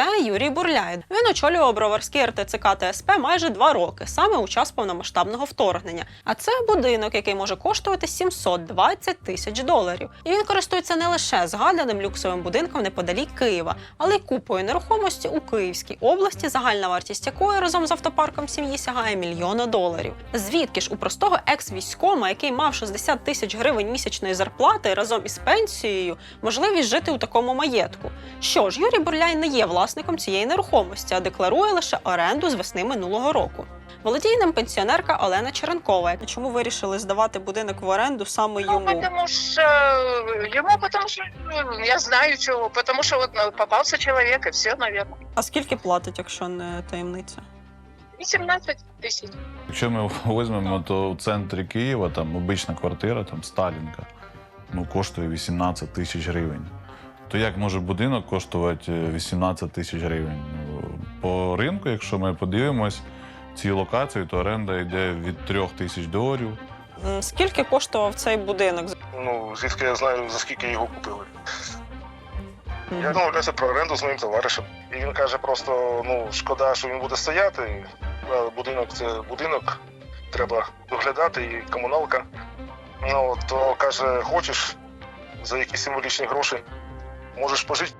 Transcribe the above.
це Юрій Бурляй. Він очолював Броварський РТЦК та СП майже два роки, саме у час повномасштабного вторгнення. А це будинок, який може коштувати 720 тисяч доларів. І він користується не лише згаданим люксовим будинком неподалік Києва, але й купою нерухомості у Київській області, загальна вартість якої разом з автопарком сім'ї сягає мільйона доларів. Звідки ж у простого екс-військома, який мав 60 тисяч гривень місячної зарплати разом із пенсією, можливість жити у такому маєтку? Що ж, Юрій Бурляй не є власником цієї нерухомості, а декларує лише оренду з весни минулого року. Володіє ним пенсіонерка Олена Черенкова. Чому вирішили здавати будинок в оренду саме Ну, йому? потому что ему, потому что ну, я знаю чего, потому что вот ну, попался человек, и все, наверное. А скільки платить, якщо не таємниця? 18 тысяч. Якщо ми візьмемо, то в центрі Києва там обична квартира, там Сталінка, ну, коштує 18 тисяч гривень. То як може будинок коштувати е, 18 тисяч гривень? Ну, По ринку, якщо ми подивимось, ці локації, то оренда йде від 3 тисяч доларів. Скільки коштував цей будинок? Ну, звідки я знаю, за скільки його купили. Мгм. Я домовлявся про оренду з моїм товаришем. І він каже, просто ну шкода, що він буде стояти. Будинок це будинок, треба доглядати і комуналка. Ну то каже, хочеш за якісь символічні гроші, можеш пожити.